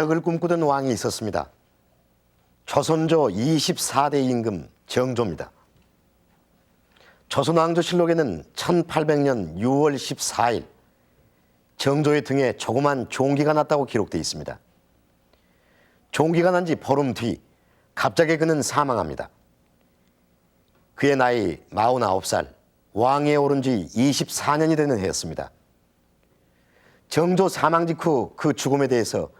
개혁을 꿈꾸던 왕이 있었습니다. 조선조 24대 임금 정조입니다. 조선왕조실록에는 1800년 6월 14일 정조의 등에 조그만 종기가 났다고 기록되어 있습니다. 종기가 난 지 보름 뒤 갑자기 그는 사망합니다. 그의 나이 49살, 왕위에 오른 지 24년이 되는 해였습니다. 정조 사망 직후 그 죽음에 대해서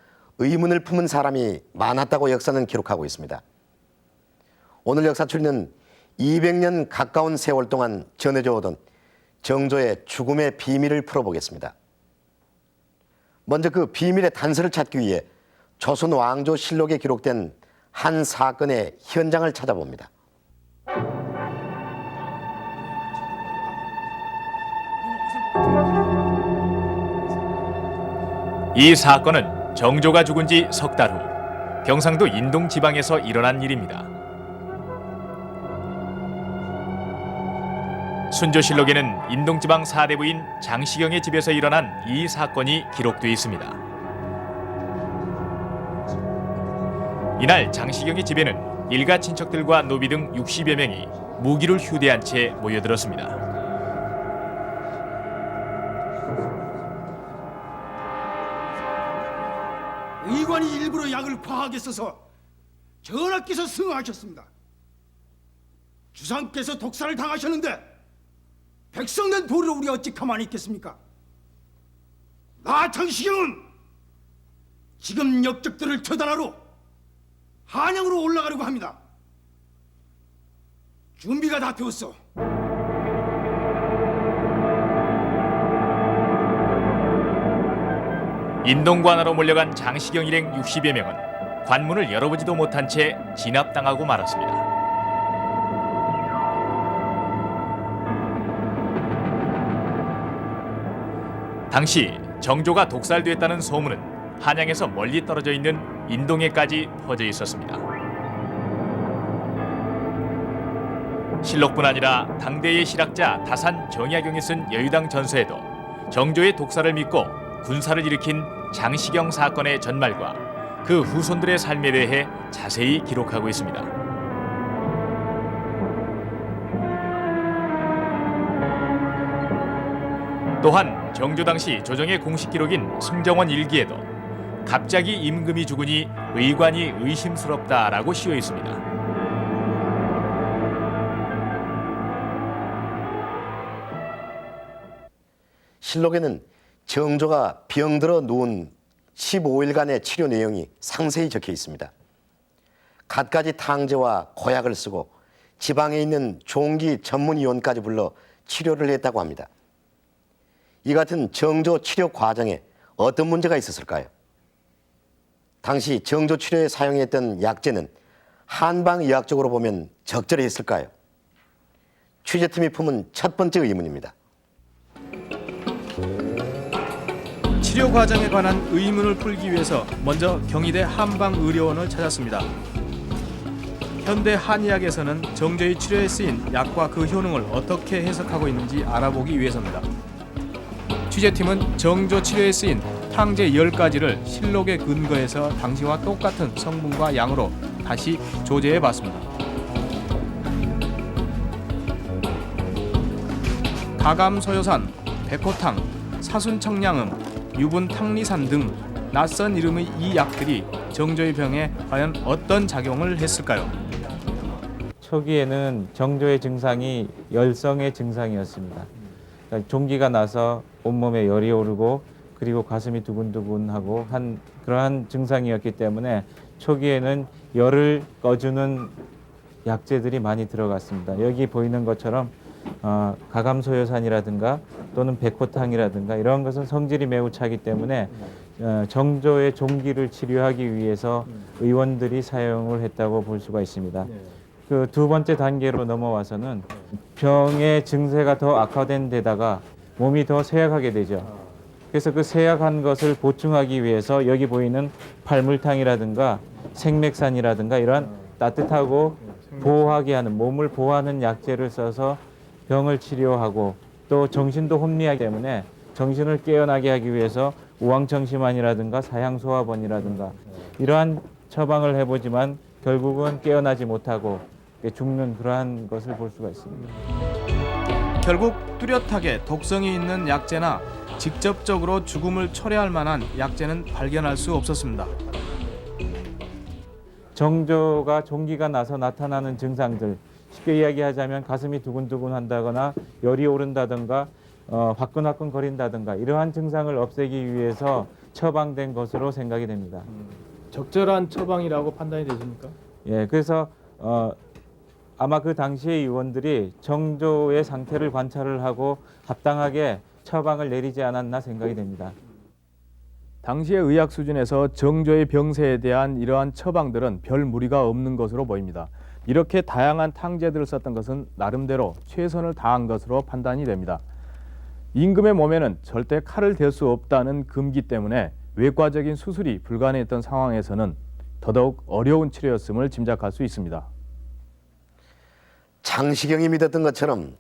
의문을 품은 사람이 많았다고 역사는 기록하고 있습니다. 오늘 역사출리는 200년 가까운 세월 동안 전해져 오던 정조의 죽음의 비밀을 풀어보겠습니다. 먼저 그 비밀의 단서를 찾기 위해 조선 왕조 실록에 기록된 한 사건의 현장을 찾아봅니다. 이 사건은 정조가 죽은 지 석 달 후 경상도 인동 지방에서 일어난 일입니다. 순조실록에는 인동 지방 사대부인 장시경의 집에서 일어난 이 사건이 기록되어 있습니다. 이날 장시경의 집에는 일가 친척들과 노비 등 60여 명이 무기를 휴대한 채 모여들었습니다. 의관이 일부러 약을 과하게 써서 전하께서 승하하셨습니다. 주상께서 독사를 당하셨는데 백성된 도리로 우리 어찌 가만히 있겠습니까? 나 장시경은 지금 역적들을 처단하러 한양으로 올라가려고 합니다. 준비가 다 되었어. 인동관하로 몰려간 장시경 일행 60여 명은 관문을 열어보지도 못한 채 진압당하고 말았습니다. 당시 정조가 독살됐다는 소문은 한양에서 멀리 떨어져 있는 인동에까지 퍼져 있었습니다. 실록뿐 아니라 당대의 실학자 다산 정약용이 쓴 여유당 전서에도 정조의 독살을 믿고 군사를 일으킨 장시경 사건의 전말과 그 후손들의 삶에 대해 자세히 기록하고 있습니다. 또한 정조 당시 조정의 공식 기록인 승정원 일기에도 갑자기 임금이 죽으니 의관이 의심스럽다라고 씌워 있습니다. 실록에는 정조가 병들어 누운 15일간의 치료 내용이 상세히 적혀 있습니다. 갖가지 탕제와 고약을 쓰고 지방에 있는 종기 전문의원까지 불러 치료를 했다고 합니다. 이 같은 정조 치료 과정에 어떤 문제가 있었을까요? 당시 정조 치료에 사용했던 약제는 한방의학적으로 보면 적절했을까요? 취재팀이 품은 첫 번째 의문입니다. 치료 과정에 관한 의문을 풀기 위해서 먼저 경희대 한방의료원을 찾았습니다. 현대 한의학에서는 정조의 치료에 쓰인 약과 그 효능을 어떻게 해석하고 있는지 알아보기 위해서입니다. 취재팀은 정조 치료에 쓰인 탕제 10가지를 실록에 근거해서 당시와 똑같은 성분과 양으로 다시 조제해 봤습니다. 가감소요산, 백호탕, 사순청량음, 유분 탕리산 등 낯선 이름의 이 약들이 정조의 병에 과연 어떤 작용을 했을까요? 초기에는 정조의 증상이 열성의 증상이었습니다. 그러니까 종기가 나서 온몸에 열이 오르고 그리고 가슴이 두근두근하고 한 그러한 증상이었기 때문에 초기에는 열을 꺼주는 약재들이 많이 들어갔습니다. 여기 보이는 것처럼 어, 가감소요산이라든가 또는 백호탕이라든가 이런 것은 성질이 매우 차기 때문에 어, 정조의 종기를 치료하기 위해서 의원들이 사용을 했다고 볼 수가 있습니다. 그 두 번째 단계로 넘어와서는 병의 증세가 더 악화된 데다가 몸이 더 쇠약하게 되죠. 그래서 그 쇠약한 것을 보충하기 위해서 여기 보이는 팔물탕이라든가 생맥산이라든가 이런 따뜻하고 보호하게 하는 몸을 보호하는 약재를 써서 병을 치료하고 또 정신도 혼미하기 때문에 정신을 깨어나게 하기 위해서 우황청심환이라든가 사향소화번이라든가 이러한 처방을 해보지만 결국은 깨어나지 못하고 죽는 그러한 것을 볼 수가 있습니다. 결국 뚜렷하게 독성이 있는 약재나 직접적으로 죽음을 초래할 만한 약재는 발견할 수 없었습니다. 정조가 종기가 나서 나타나는 증상들 쉽게 이야기하자면 가슴이 두근두근 한다거나 열이 오른다든가 어, 화끈화끈 거린다든가 이러한 증상을 없애기 위해서 처방된 것으로 생각이 됩니다. 적절한 처방이라고 판단이 되십니까? 예, 그래서 어, 아마 그 당시의 의원들이 정조의 상태를 관찰을 하고 합당하게 처방을 내리지 않았나 생각이 됩니다. 당시의 의학 수준에서 정조의 병세에 대한 이러한 처방들은 별 무리가 없는 것으로 보입니다. 이렇게 다양한 탕제들을 썼던 것은 나름대로 최선을 다한 것으로 판단이 됩니다. 임금의 몸에는 절대 칼을 댈 수 없다는 금기 때문에 외과적인 수술이 불가능했던 상황에서는 더더욱 어려운 치료였음을 짐작할 수 있습니다. 장시경이 믿었던 것처럼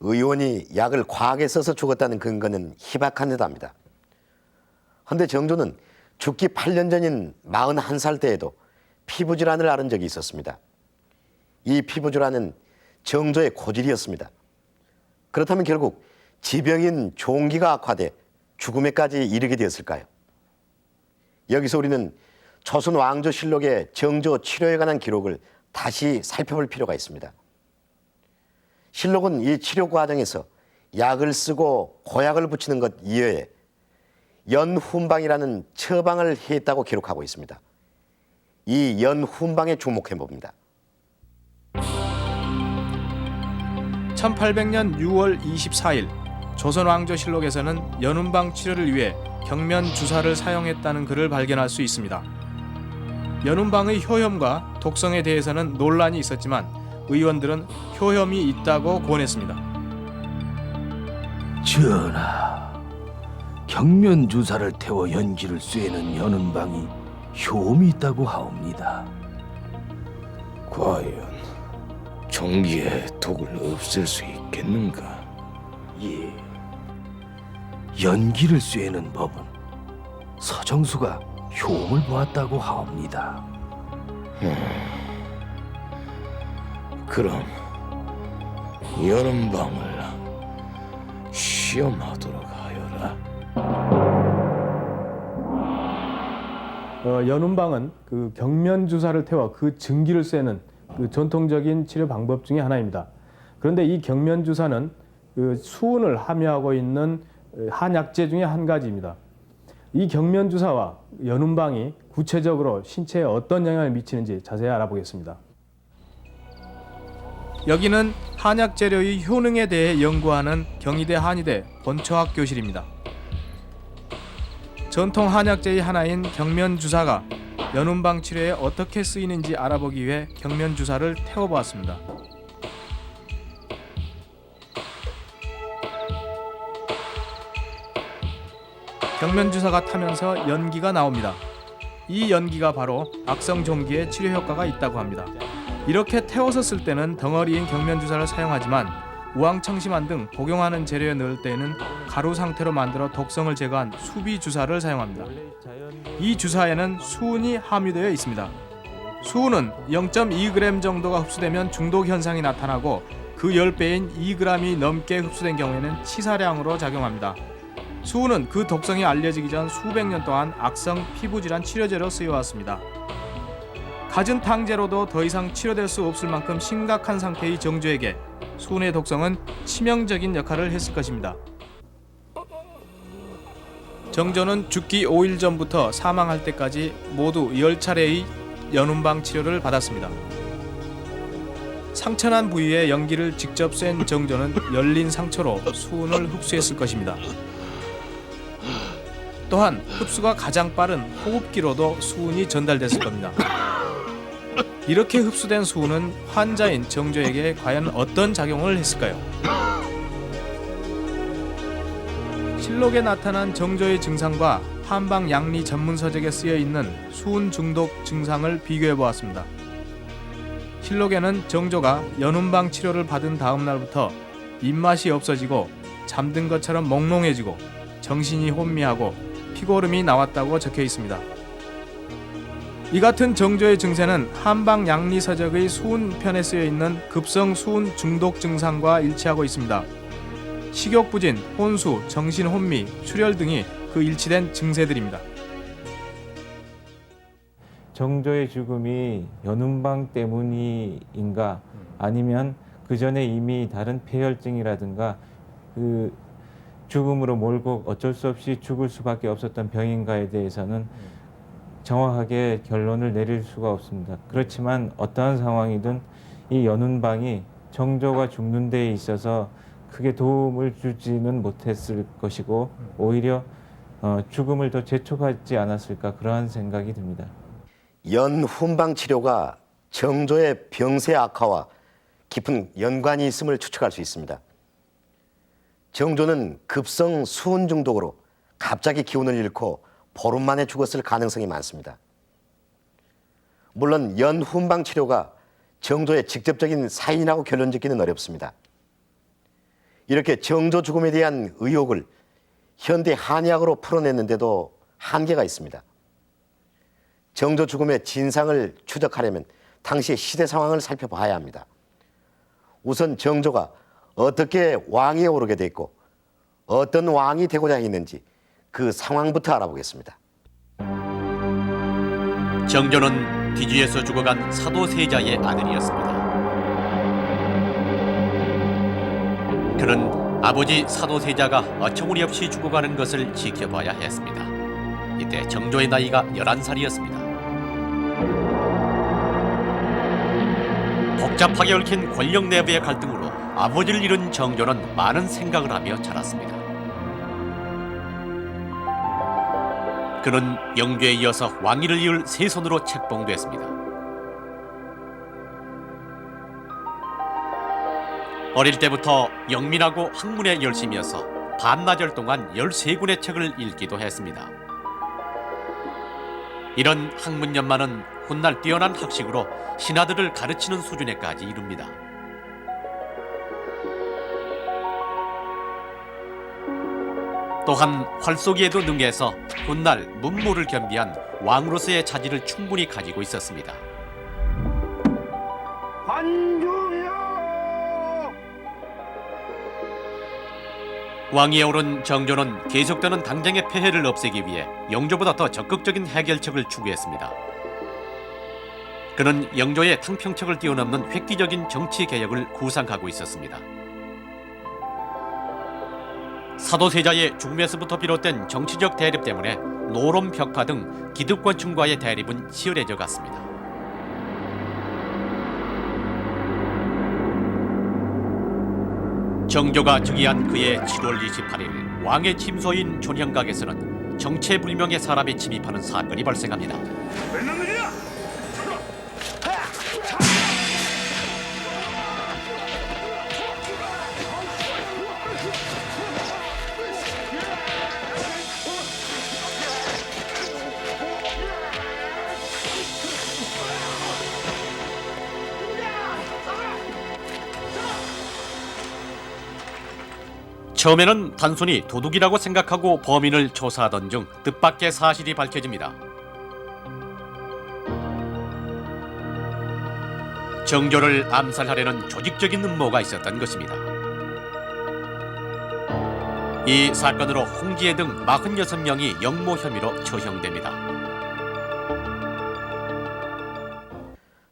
의원이 약을 과하게 써서 죽었다는 근거는 희박한 듯합니다. 헌데 정조는 죽기 8년 전인 41살 때에도 피부질환을 앓은 적이 있었습니다. 이 피부질환은 정조의 고질이었습니다. 그렇다면 결국 지병인 종기가 악화돼 죽음에까지 이르게 되었을까요? 여기서 우리는 조선 왕조실록의 정조 치료에 관한 기록을 다시 살펴볼 필요가 있습니다. 실록은 이 치료 과정에서 약을 쓰고 고약을 붙이는 것 이외에 연훈방이라는 처방을 했다고 기록하고 있습니다. 이 연훈방에 주목해 봅니다. 1800년 6월 24일 조선 왕조실록에서는 연운방 치료를 위해 경면 주사를 사용했다는 글을 발견할 수 있습니다. 연운방의 효험과 독성에 대해서는 논란이 있었지만 의원들은 효험이 있다고 권했습니다. 전하, 경면 주사를 태워 연기를 쐬는 연은방이 효험이 있다고 하옵니다. 과연 종기의 독을 없앨 수 있겠는가? 예. 연기를 쐬는 법은 서정수가 효험을 보았다고 하옵니다. 그럼 여름방을 시험하도록 하여라. 어, 연운방은 그 경면 주사를 태워 그 증기를 쐬는 그 전통적인 치료 방법 중에 하나입니다. 그런데 이 경면 주사는 그 수은을 함유하고 있는 어, 한약재 중에 한 가지입니다. 이 경면 주사와 연운방이 구체적으로 신체에 어떤 영향을 미치는지 자세히 알아보겠습니다. 여기는 한약 재료의 효능에 대해 연구하는 경희대 한의대 본초학 교실입니다. 전통 한약재의 하나인 경면 주사가 연운방 치료에 어떻게 쓰이는지 알아보기 위해 경면 주사를 태워보았습니다. 경면 주사가 타면서 연기가 나옵니다. 이 연기가 바로 악성 종기에 치료 효과가 있다고 합니다. 이렇게 태워서 쓸 때는 덩어리인 경면 주사를 사용하지만 우황청심환 등 복용하는 재료에 넣을 때에는 가루 상태로 만들어 독성을 제거한 수비 주사를 사용합니다. 이 주사에는 수은이 함유되어 있습니다. 수은은 0.2g 정도가 흡수되면 중독 현상이 나타나고 그 10배인 2g이 넘게 흡수된 경우에는 치사량으로 작용합니다. 수은은 그 독성이 알려지기 전 수백 년 동안 악성 피부질환 치료제로 쓰여왔습니다. 갖은 탕제로도 더 이상 치료될 수 없을 만큼 심각한 상태의 정조에게 수은의 독성은 치명적인 역할을 했을 것입니다. 정조는 죽기 5일 전부터 사망할 때까지 모두 10차례의 연운방 치료를 받았습니다. 상처난 부위에 연기를 직접 쐰 정조는 열린 상처로 수은을 흡수했을 것입니다. 또한 흡수가 가장 빠른 호흡기로도 수은이 전달됐을 겁니다. 이렇게 흡수된 수은은 환자인 정조에게 과연 어떤 작용을 했을까요? 실록에 나타난 정조의 증상과 한방 양리 전문 서적에 쓰여 있는 수은 중독 증상을 비교해 보았습니다. 실록에는 정조가 연운방 치료를 받은 다음 날부터 입맛이 없어지고 잠든 것처럼 몽롱해지고 정신이 혼미하고 피고름이 나왔다고 적혀 있습니다. 이 같은 정조의 증세는 한방 양리서적의 수운편에 쓰여 있는 급성 수운 중독 증상과 일치하고 있습니다. 식욕부진, 혼수, 정신혼미, 출혈 등이 그 일치된 증세들입니다. 정조의 죽음이 연운방 때문인가 아니면 그 전에 이미 다른 폐혈증이라든가 그 죽음으로 몰고 어쩔 수 없이 죽을 수밖에 없었던 병인가에 대해서는 정확하게 결론을 내릴 수가 없습니다. 그렇지만 어떠한 상황이든 이 연운방이 정조가 죽는 데에 있어서 크게 도움을 주지는 못했을 것이고 오히려 어, 죽음을 더 재촉하지 않았을까 그러한 생각이 듭니다. 연훈방 치료가 정조의 병세 악화와 깊은 연관이 있음을 추측할 수 있습니다. 정조는 급성 수은 중독으로 갑자기 기운을 잃고 보름 만에 죽었을 가능성이 많습니다. 물론 연훈방 치료가 정조의 직접적인 사인이라고 결론 짓기는 어렵습니다. 이렇게 정조 죽음에 대한 의혹을 현대 한의학으로 풀어냈는데도 한계가 있습니다. 정조 죽음의 진상을 추적하려면 당시의 시대 상황을 살펴봐야 합니다. 우선 정조가 어떻게 왕위에 오르게 됐고 어떤 왕이 되고자 했는지 그 상황부터 알아보겠습니다. 정조는 뒤주에서 죽어간 사도세자의 아들이었습니다. 그는 아버지 사도세자가 어처구니 없이 죽어가는 것을 지켜봐야 했습니다. 이때 정조의 나이가 11살이었습니다. 복잡하게 얽힌 권력 내부의 갈등으로 아버지를 잃은 정조는 많은 생각을 하며 자랐습니다. 그는 영조에 이어서 왕위를 이을 세손으로 책봉됐습니다. 어릴 때부터 영민하고 학문에 열심이어서 반나절 동안 13권의 책을 읽기도 했습니다. 이런 학문 연만은 훗날 뛰어난 학식으로 신하들을 가르치는 수준에까지 이릅니다. 또한 활쏘기에도 능해서 훗날 문무를 겸비한 왕으로서의 자질을 충분히 가지고 있었습니다. 왕위에 오른 정조는 계속되는 당장의 폐해를 없애기 위해 영조보다 더 적극적인 해결책을 추구했습니다. 그는 영조의 탕평책을 뛰어넘는 획기적인 정치 개혁을 구상하고 있었습니다. 사도세자의 죽음에서부터 비롯된 정치적 대립 때문에 노론 벽파 등 기득권층과의 대립은 치열해져 갔습니다. 정조가 즉위한 그해 7월 28일 왕의 침소인 존형각에서는 정체불명의 사람이 침입하는 사건이 발생합니다. 처음에는 단순히 도둑이라고 생각하고 범인을 조사하던 중 뜻밖의 사실이 밝혀집니다. 정조를 암살하려는 조직적인 음모가 있었던 것입니다. 이 사건으로 홍지혜 등 46명이 영모 혐의로 처형됩니다.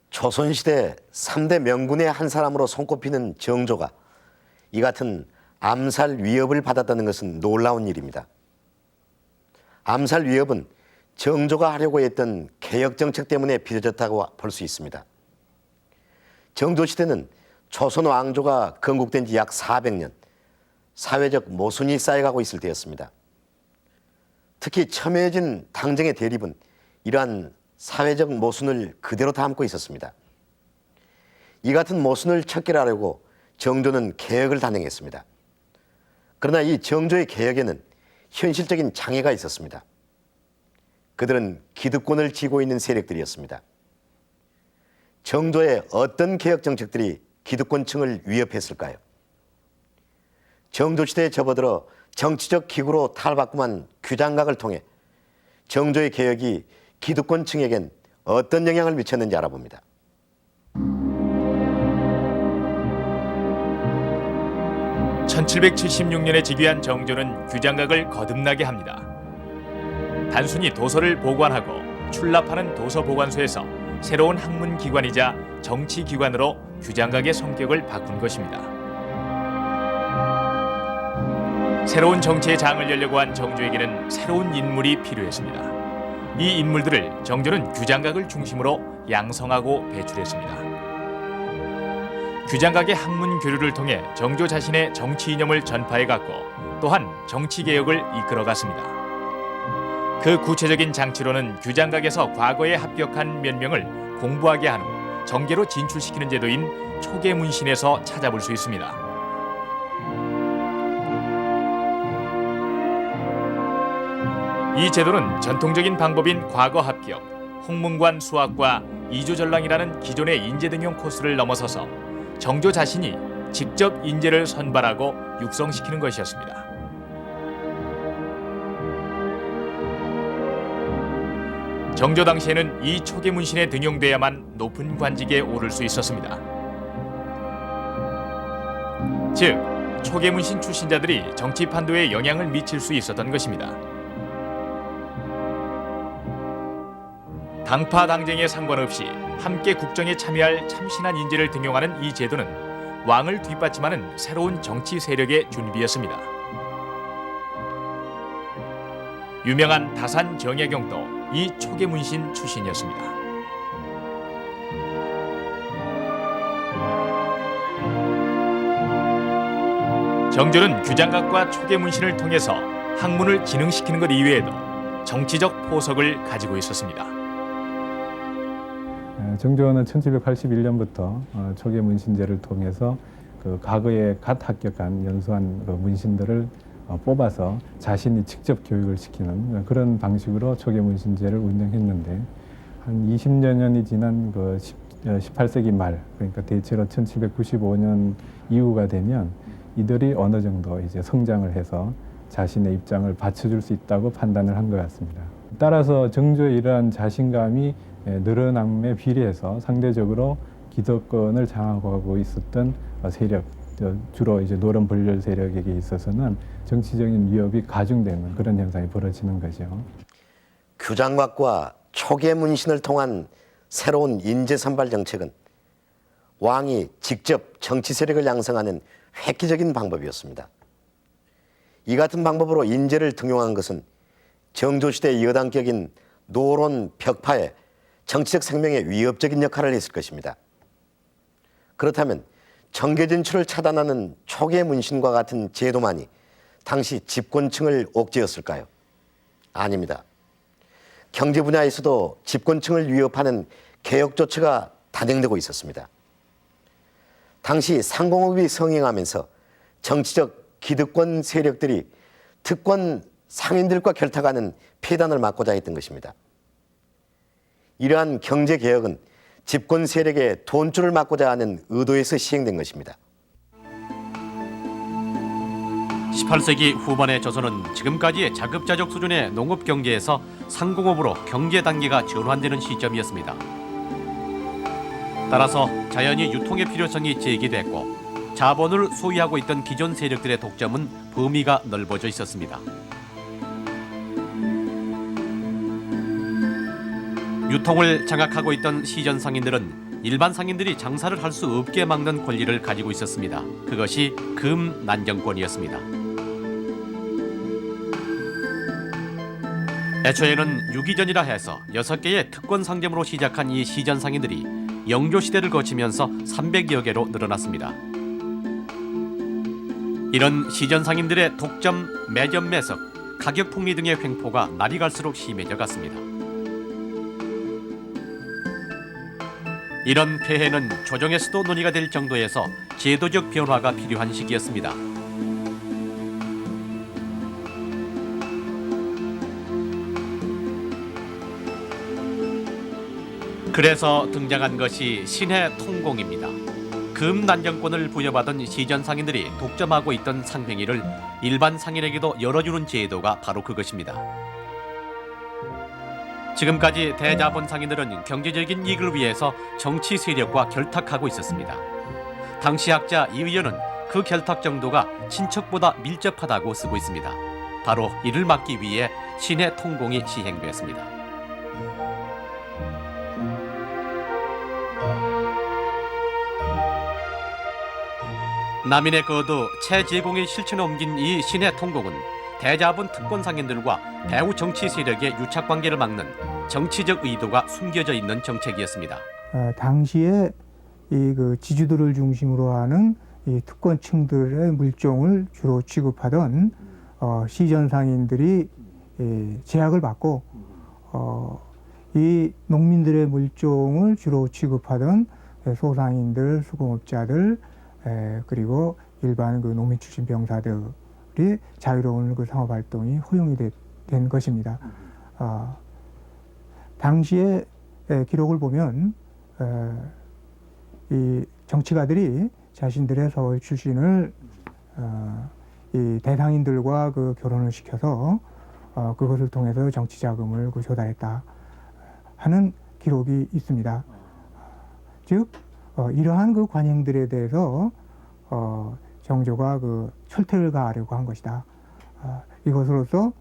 조선시대 3대 명군의 한 사람으로 손꼽히는 정조가 이 같은 암살 위협을 받았다는 것은 놀라운 일입니다. 암살 위협은 정조가 하려고 했던 개혁 정책 때문에 빚어졌다고 볼 수 있습니다. 정조 시대는 조선 왕조가 건국된 지 약 400년, 사회적 모순이 쌓여가고 있을 때였습니다. 특히 첨예해진 당정의 대립은 이러한 사회적 모순을 그대로 담고 있었습니다. 이 같은 모순을 척결하려고 정조는 개혁을 단행했습니다. 그러나 이 정조의 개혁에는 현실적인 장애가 있었습니다. 그들은 기득권을 쥐고 있는 세력들이었습니다. 정조의 어떤 개혁 정책들이 기득권층을 위협했을까요? 정조 시대에 접어들어 정치적 기구로 탈바꿈한 규장각을 통해 정조의 개혁이 기득권층에겐 어떤 영향을 미쳤는지 알아봅니다. (1776년에) 즉위한 정조는 규장각을 거듭나게 합니다. 단순히 도서를 보관하고 출납하는 도서보관소에서 새로운 학문 기관이자 정치 기관으로 규장각의 성격을 바꾼 것입니다. 새로운 정치의 장을 열려고 한 정조에게는 새로운 인물이 필요했습니다. 이 인물들을 정조는 규장각을 중심으로 양성하고 배출했습니다 규장각의 학문 교류를 통해 정조 자신의 정치 이념을 전파해 갔고 또한 정치 개혁을 이끌어 갔습니다. 그 구체적인 장치로는 규장각에서 과거에 합격한 몇 명을 공부하게 한 후 정계로 진출시키는 제도인 초계 문신에서 찾아볼 수 있습니다. 이 제도는 전통적인 방법인 과거 합격, 홍문관 수학과 이조전랑이라는 기존의 인재 등용 코스를 넘어서서 정조 자신이 직접 인재를 선발하고 육성시키는 것이었습니다. 정조 당시에는 이 초계 문신에 등용돼야만 높은 관직에 오를 수 있었습니다. 즉, 초계 문신 출신자들이 정치 판도에 영향을 미칠 수 있었던 것입니다. 당파 당쟁에 상관없이 함께 국정에 참여할 참신한 인재를 등용하는 이 제도는 왕을 뒷받침하는 새로운 정치 세력의 준비였습니다. 유명한 다산 정약용도 이 초계 문신 출신이었습니다. 정조는 규장각과 초계 문신을 통해서 학문을 진흥시키는 것 이외에도 정치적 포석을 가지고 있었습니다. 에, 정조는 1781년부터 어, 초계 문신제를 통해서 그 과거에 갓 합격한 연수한 그 문신들을 어, 뽑아서 자신이 직접 교육을 시키는 그런 방식으로 초계 문신제를 운영했는데 한 20여 년이 지난 그 18세기 말 그러니까 대체로 1795년 이후가 되면 이들이 어느 정도 이제 성장을 해서 자신의 입장을 받쳐줄 수 있다고 판단을 한 것 같습니다. 따라서 정조의 이러한 자신감이 에, 늘어남에 비례해서 상대적으로 기득권을 장악하고 있었던 어, 세력, 저, 주로 이제 노론 분열 세력에게 있어서는 정치적인 위협이 가중되는 그런 현상이 벌어지는 거죠. 규장각과 초계 문신을 통한 새로운 인재 선발 정책은 왕이 직접 정치 세력을 양성하는 획기적인 방법이었습니다. 이 같은 방법으로 인재를 등용한 것은 정조시대 여당격인 노론 벽파의 정치적 생명에 위협적인 역할을 했을 것입니다. 그렇다면 정계 진출을 차단하는 초계 문신과 같은 제도만이 당시 집권층을 옥죄었을까요? 아닙니다. 경제 분야에서도 집권층을 위협하는 개혁 조치가 단행되고 있었습니다. 당시 상공업이 성행하면서 정치적 기득권 세력들이 특권 상인들과 결탁하는 폐단을 막고자 했던 것입니다. 이러한 경제 개혁은 집권 세력의 돈줄을 막고자 하는 의도에서 시행된 것입니다. 18세기 후반의 조선은 지금까지의 자급자족 수준의 농업 경제에서 상공업으로 경제 단계가 전환되는 시점이었습니다. 따라서 자연히 유통의 필요성이 제기됐고 자본을 소유하고 있던 기존 세력들의 독점은 범위가 넓어져 있었습니다. 유통을 장악하고 있던 시전 상인들은 일반 상인들이 장사를 할 수 없게 막는 권리를 가지고 있었습니다. 그것이 금 난정권이었습니다. 애초에는 유기전이라 해서 여섯 개의 특권 상점으로 시작한 이 시전 상인들이 영조 시대를 거치면서 300여 개로 늘어났습니다. 이런 시전 상인들의 독점, 매점 매석, 가격 폭리 등의 횡포가 날이 갈수록 심해져 갔습니다. 이런 폐해는 조정에서도 논의가 될 정도에서 제도적 변화가 필요한 시기였습니다. 그래서 등장한 것이 신의 통공입니다. 금 난정권을 부여받은 시전 상인들이 독점하고 있던 상행위를 일반 상인에게도 열어주는 제도가 바로 그것입니다. 지금까지 대자본 상인들은 경제적인 이익을 위해서 정치 세력과 결탁하고 있었습니다. 당시 학자 이 의원은 그 결탁 정도가 친척보다 밀접하다고 쓰고 있습니다. 바로 이를 막기 위해 신의 통공이 시행되었습니다. 남인의 거도 체제공의 실천에 옮긴 이 신의 통곡은 대자본 특권 상인들과 배후 정치 세력의 유착 관계를 막는 정치적 의도가 숨겨져 있는 정책이었습니다. 어, 당시에 이 그 지주들을 중심으로 하는 이 특권층들의 물종을 주로 취급하던 어, 시전 상인들이 이 제약을 받고 어, 이 농민들의 물종을 주로 취급하던 소상인들, 수공업자들 에, 그리고 일반 그 농민 출신 병사들 이 자유로운 그 상업 활동이 허용이 되- 된 것입니다. 아, 당시의 에, 기록을 보면 에, 이 정치가들이 자신들의 서울 출신을 어, 이 대상인들과 그 결혼을 시켜서 어, 그것을 통해서 정치 자금을 그 조달했다 하는 기록이 있습니다. 즉 어, 이러한 그 관행들에 대해서 어, 정조가 그 철퇴를 가하려고 한 것이다. 아, 이것으로서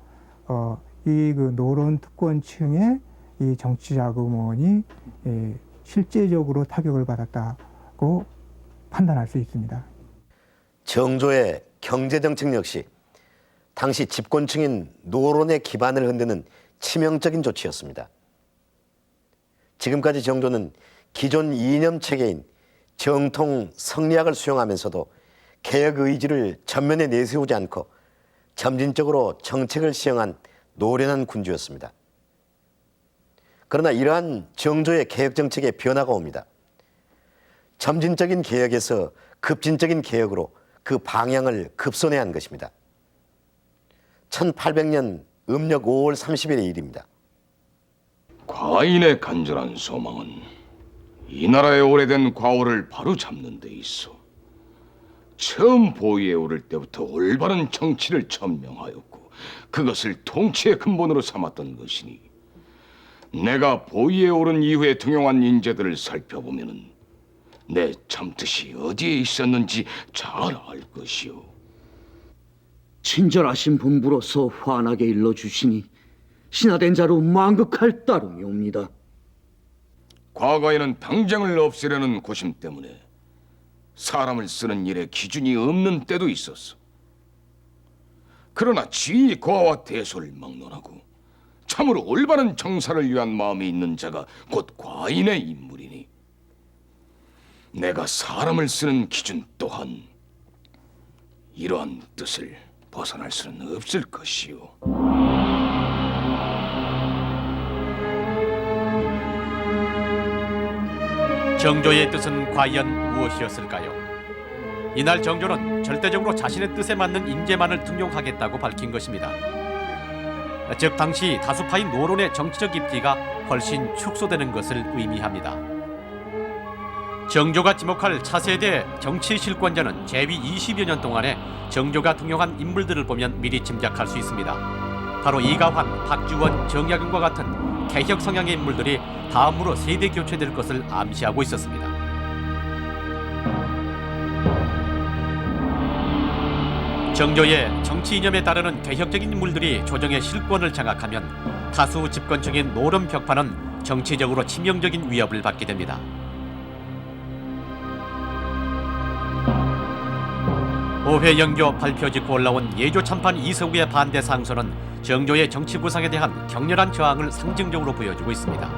어, 이그 노론 특권층의 이 정치 자금원이 예, 실제적으로 타격을 받았다고 판단할 수 있습니다. 정조의 경제 정책 역시 당시 집권층인 노론의 기반을 흔드는 치명적인 조치였습니다. 지금까지 정조는 기존 이념 체계인 정통 성리학을 수용하면서도 개혁 의지를 전면에 내세우지 않고 점진적으로 정책을 시행한 노련한 군주였습니다. 그러나 이러한 정조의 개혁 정책에 변화가 옵니다. 점진적인 개혁에서 급진적인 개혁으로 그 방향을 급선회한 한 것입니다. 1800년 음력 5월 30일의 일입니다. 과인의 간절한 소망은 이 나라의 오래된 과오를 바로 잡는 데 있어. 처음 보위에 오를 때부터 올바른 정치를 천명하였고 그것을 통치의 근본으로 삼았던 것이니 내가 보위에 오른 이후에 등용한 인재들을 살펴보면은 내 참뜻이 어디에 있었는지 잘 알 것이오. 친절하신 분부로서 환하게 일러주시니 신하된 자로 만극할 따름이옵니다. 과거에는 당장을 없애려는 고심 때문에 사람을 쓰는 일에 기준이 없는 때도 있었어. 그러나 지위 고하와 대소를 막론하고 참으로 올바른 정사를 위한 마음이 있는 자가 곧 과인의 인물이니 내가 사람을 쓰는 기준 또한 이러한 뜻을 벗어날 수는 없을 것이오. 정조의 뜻은 과연 무엇이었을까요? 이날 정조는 절대적으로 자신의 뜻에 맞는 인재만을 등용하겠다고 밝힌 것입니다. 즉 당시 다수파인 노론의 정치적 입지가 훨씬 축소되는 것을 의미합니다. 정조가 지목할 차세대 정치 실권자는 재위 20여 년 동안에 정조가 등용한 인물들을 보면 미리 짐작할 수 있습니다. 바로 이가환, 박주원, 정약용과 같은 개혁 성향의 인물들이 다음으로 세대 교체될 것을 암시하고 있었습니다. 정조의 정치 이념에 따르는 개혁적인 인물들이 조정의 실권을 장악하면 다수 집권층인 노름 벽파는 정치적으로 치명적인 위협을 받게 됩니다. 오회 영교 발표 직후 올라온 예조 참판 이서구의 반대 상소는 정조의 정치 구상에 대한 격렬한 저항을 상징적으로 보여주고 있습니다.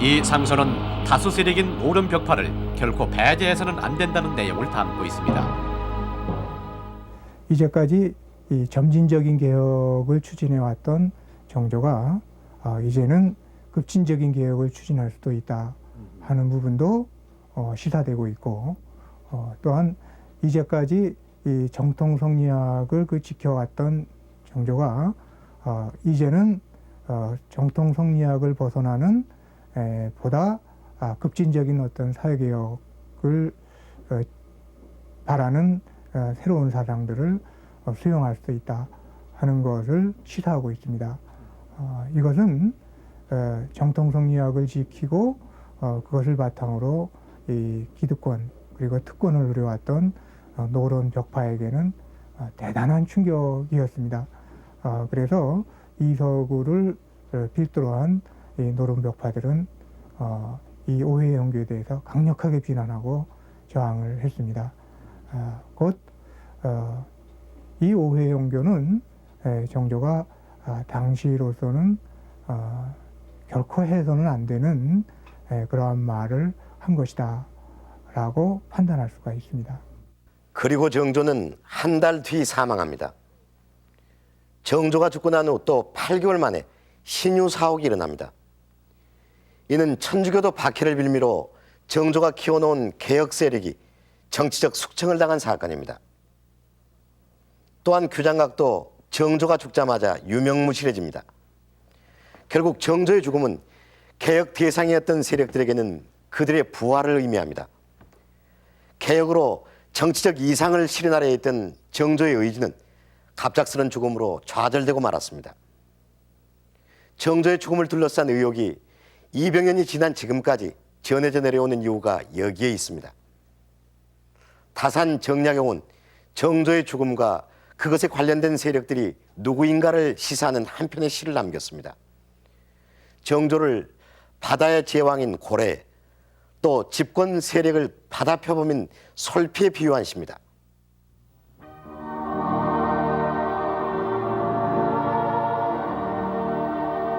이 상소는 다수 세력인 노름 벽파를 결코 배제해서는 안 된다는 내용을 담고 있습니다. 이제까지 이 점진적인 개혁을 추진해 왔던 정조가 어, 이제는 급진적인 개혁을 추진할 수도 있다 하는 부분도 어, 시사되고 있고 어, 또한 이제까지 이 정통 성리학을 그 지켜왔던 정조가 어, 이제는 어, 정통 성리학을 벗어나는 에, 보다 아, 급진적인 어떤 사회개혁을 어, 바라는 어, 새로운 사상들을 어, 수용할 수 있다 하는 것을 시사하고 있습니다. 어, 이것은 어, 정통성 유학을 지키고 어, 그것을 바탕으로 이 기득권 그리고 특권을 누려왔던 어, 노론 벽파에게는 어, 대단한 충격이었습니다. 어, 그래서 이서구를 어, 필두로 한이 노론 벽파들은 어, 이 오해 연교에 대해서 강력하게 비난하고 저항을 했습니다. 아, 곧 어, 이 오해 연교는 에, 정조가 아, 당시로서는 어, 결코 해서는 안 되는 에, 그러한 말을 한 것이다라고 판단할 수가 있습니다. 그리고 정조는 한 달 뒤 사망합니다. 정조가 죽고 난 후 또 8개월 만에 신유 사옥이 일어납니다. 이는 천주교도 박해를 빌미로 정조가 키워놓은 개혁 세력이 정치적 숙청을 당한 사건입니다. 또한 규장각도 정조가 죽자마자 유명무실해집니다. 결국 정조의 죽음은 개혁 대상이었던 세력들에게는 그들의 부활을 의미합니다. 개혁으로 정치적 이상을 실현 하려 했던 정조의 의지는 갑작스런 죽음으로 좌절되고 말았습니다. 정조의 죽음을 둘러싼 의혹이 200년이 지난 지금까지 전해져 내려오는 이유가 여기에 있습니다. 다산 정약용은 정조의 죽음과 그것에 관련된 세력들이 누구인가를 시사하는 한 편의 시를 남겼습니다. 정조를 바다의 제왕인 고래, 또 집권 세력을 바다 표범인 솔피에 비유한 시입니다.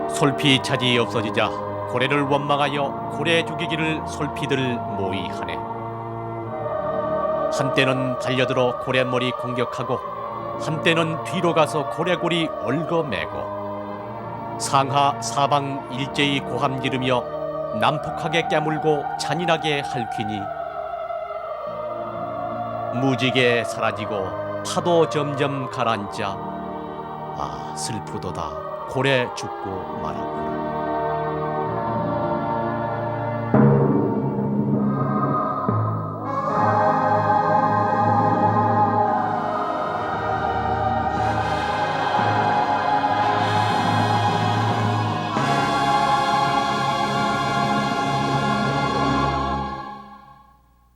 솔피 차지 없어지자 고래를 원망하여 고래 죽이기를 솔피들 모의 하네. 한때는 달려들어 고래머리 공격하고 한때는 뒤로 가서 고래골이 얽어매고 상하 사방 일제히 고함 지르며 난폭하게 깨물고 잔인하게 핥히니 무지개 사라지고 파도 점점 가라앉아 아 슬프도다. 고래 죽고 말았구나